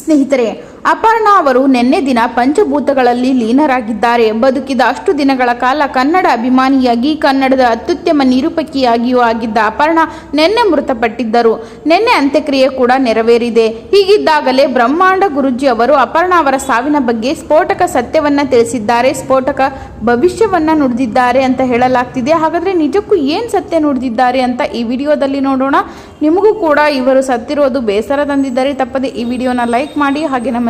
ಸ್ನೇಹಿತರೆ ಅಪರ್ಣ ಅವರು ನಿನ್ನೆ ದಿನ ಪಂಚಭೂತಗಳಲ್ಲಿ ಲೀನರಾಗಿದ್ದಾರೆ. ಬದುಕಿದ ಅಷ್ಟು ದಿನಗಳ ಕಾಲ ಕನ್ನಡ ಅಭಿಮಾನಿಯಾಗಿ ಕನ್ನಡದ ಅತ್ಯುತ್ತಮ ನಿರೂಪಕಿಯಾಗಿಯೂ ಆಗಿದ್ದ ಅಪರ್ಣ ನಿನ್ನೆ ಮೃತಪಟ್ಟಿದ್ದರು. ನಿನ್ನೆ ಅಂತ್ಯಕ್ರಿಯೆ ಕೂಡ ನೆರವೇರಿದೆ. ಹೀಗಿದ್ದಾಗಲೇ ಬ್ರಹ್ಮಾಂಡ ಗುರುಜಿ ಅವರು ಅಪರ್ಣ ಅವರ ಸಾವಿನ ಬಗ್ಗೆ ಸ್ಫೋಟಕ ಸತ್ಯವನ್ನ ತಿಳಿಸಿದ್ದಾರೆ. ಸ್ಫೋಟಕ ಭವಿಷ್ಯವನ್ನ ನುಡಿದಿದ್ದಾರೆ ಅಂತ ಹೇಳಲಾಗ್ತಿದೆ. ಹಾಗಾದ್ರೆ ನಿಜಕ್ಕೂ ಏನ್ ಸತ್ಯ ನುಡಿದಿದ್ದಾರೆ ಅಂತ ಈ ವಿಡಿಯೋದಲ್ಲಿ ನೋಡೋಣ. ನಿಮಗೂ ಕೂಡ ಇವರು ಸತ್ತಿರೋದು ಬೇಸರ ತಂದಿದ್ದಾರೆ. ತಪ್ಪದೆ ಈ ವಿಡಿಯೋನ ಲೈಕ್ ಮಾಡಿ ಹಾಗೆ ನಮ್ಮ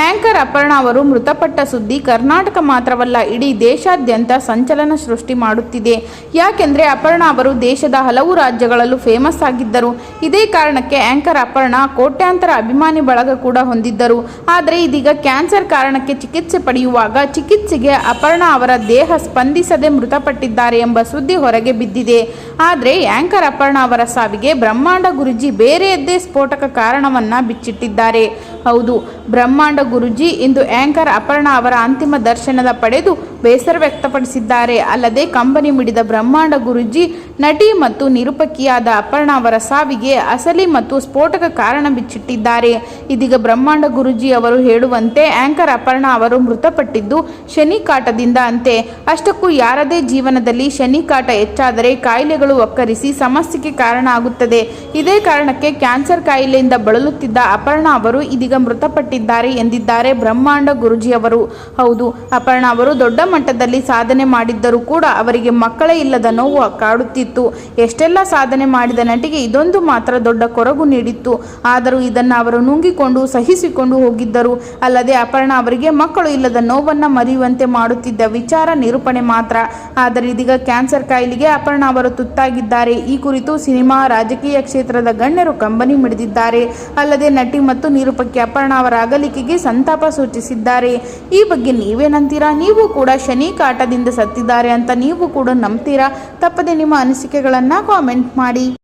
ಆಂಕರ್ ಅಪರ್ಣ ಅವರು ಮೃತಪಟ್ಟ ಸುದ್ದಿ ಕರ್ನಾಟಕ ಮಾತ್ರವಲ್ಲ, ಇಡೀ ದೇಶಾದ್ಯಂತ ಸಂಚಲನ ಸೃಷ್ಟಿ ಮಾಡುತ್ತಿದೆ. ಯಾಕೆಂದರೆ ಅಪರ್ಣ ಅವರು ದೇಶದ ಹಲವು ರಾಜ್ಯಗಳಲ್ಲೂ ಫೇಮಸ್ ಆಗಿದ್ದರು. ಇದೇ ಕಾರಣಕ್ಕೆ ಆಂಕರ್ ಅಪರ್ಣ ಕೋಟ್ಯಾಂತರ ಅಭಿಮಾನಿ ಬಳಗ ಕೂಡ ಹೊಂದಿದ್ದರು. ಆದರೆ ಇದೀಗ ಕ್ಯಾನ್ಸರ್ ಕಾರಣಕ್ಕೆ ಚಿಕಿತ್ಸೆ ಪಡೆಯುವಾಗ ಚಿಕಿತ್ಸೆಗೆ ಅಪರ್ಣ ಅವರ ದೇಹ ಸ್ಪಂದಿಸದೆ ಮೃತಪಟ್ಟಿದ್ದಾರೆ ಎಂಬ ಸುದ್ದಿ ಹೊರಗೆ ಬಿದ್ದಿದೆ. ಆದರೆ ಆಂಕರ್ ಅಪರ್ಣ ಅವರ ಸಾವಿಗೆ ಬ್ರಹ್ಮಾಂಡ ಗುರುಜಿ ಬೇರೆಯದ್ದೇ ಸ್ಫೋಟಕ ಕಾರಣವನ್ನ ಬಿಚ್ಚಿಟ್ಟಿದ್ದಾರೆ. ಹೌದು. ಬ್ರಹ್ಮಾಂಡ ಗುರುಜಿ ಇಂದು ಆಂಕರ್ ಅಪರ್ಣ ಅವರ ಅಂತಿಮ ದರ್ಶನದ ಪಡೆದು ಬೇಸರ ವ್ಯಕ್ತಪಡಿಸಿದ್ದಾರೆ. ಅಲ್ಲದೆ ಕಂಬನಿ ಮಿಡಿದ ಬ್ರಹ್ಮಾಂಡ ಗುರುಜಿ ನಟಿ ಮತ್ತು ನಿರೂಪಕಿಯಾದ ಅಪರ್ಣ ಅವರ ಸಾವಿಗೆ ಅಸಲಿ ಮತ್ತು ಸ್ಫೋಟಕ ಕಾರಣ ಬಿಚ್ಚಿಟ್ಟಿದ್ದಾರೆ. ಇದೀಗ ಬ್ರಹ್ಮಾಂಡ ಗುರುಜಿ ಅವರು ಹೇಳುವಂತೆ ಆಂಕರ್ ಅಪರ್ಣ ಅವರು ಮೃತಪಟ್ಟಿದ್ದು ಶನಿ ಕಾಟದಿಂದ ಅಂತೆ. ಅಷ್ಟಕ್ಕೂ ಯಾರದೇ ಜೀವನದಲ್ಲಿ ಶನಿ ಕಾಟ ಹೆಚ್ಚಾದರೆ ಕಾಯಿಲೆಗಳು ಒಕ್ಕರಿಸಿ ಸಮಸ್ಯೆಗೆ ಕಾರಣ ಆಗುತ್ತದೆ. ಇದೇ ಕಾರಣಕ್ಕೆ ಕ್ಯಾನ್ಸರ್ ಕಾಯಿಲೆಯಿಂದ ಬಳಲುತ್ತಿದ್ದ ಅಪರ್ಣ ಅವರು ಇದೀಗ ಮೃತಪಟ್ಟಿದ್ದಾರೆ ಎಂದಿದ್ದಾರೆ ಬ್ರಹ್ಮಾಂಡ ಗುರುಜಿ ಅವರು. ಹೌದು, ಅಪರ್ಣ ಅವರು ದೊಡ್ಡ ಮಟ್ಟದಲ್ಲಿ ಸಾಧನೆ ಮಾಡಿದ್ದರೂ ಕೂಡ ಅವರಿಗೆ ಮಕ್ಕಳೇ ಇಲ್ಲದ ನೋವು ಕಾಡುತ್ತಿತ್ತು. ಎಷ್ಟೆಲ್ಲ ಸಾಧನೆ ಮಾಡಿದ ನಟಿಗೆ ಇದೊಂದು ಮಾತ್ರ ದೊಡ್ಡ ಕೊರಗು ನೀಡಿತ್ತು. ಆದರೂ ಇದನ್ನು ಅವರು ನುಂಗಿಕೊಂಡು ಸಹಿಸಿಕೊಂಡು ಹೋಗಿದ್ದರು. ಅಲ್ಲದೆ ಅಪರ್ಣ ಅವರಿಗೆ ಮಕ್ಕಳು ಇಲ್ಲದ ನೋವನ್ನು ಮರೆಯುವಂತೆ ಮಾಡುತ್ತಿದ್ದ ವಿಚಾರ ನಿರೂಪಣೆ ಮಾತ್ರ. ಆದರೆ ಇದೀಗ ಕ್ಯಾನ್ಸರ್ ಕಾಯಿಲೆಗೆ ಅಪರ್ಣ ಅವರು ತುತ್ತಾಗಿದ್ದಾರೆ. ಈ ಕುರಿತು ಸಿನಿಮಾ ರಾಜಕೀಯ ಕ್ಷೇತ್ರದ ಗಣ್ಯರು ಕಂಬನಿ ಮಿಡಿದಿದ್ದಾರೆ. ಅಲ್ಲದೆ ನಟಿ ಮತ್ತು ನಿರೂಪಕಿ ಅಪರ್ಣ ಅವರ ಅಗಲಿಕೆಗೆ ಸಂತಾಪ ಸೂಚಿಸಿದ್ದಾರೆ. ಈ ಬಗ್ಗೆ ನೀವೇನಂತೀರಾ? ನೀವು ಕೂಡ ಶನಿ ಕಾಟದಿಂದ ಸತ್ತಿದ್ದಾರೆ ಅಂತ ನೀವು ಕೂಡ ನಂಬ್ತೀರಾ? ತಪ್ಪದೆ ನಿಮ್ಮ ಅನಿಸಿಕೆಗಳನ್ನು ಕಾಮೆಂಟ್ ಮಾಡಿ.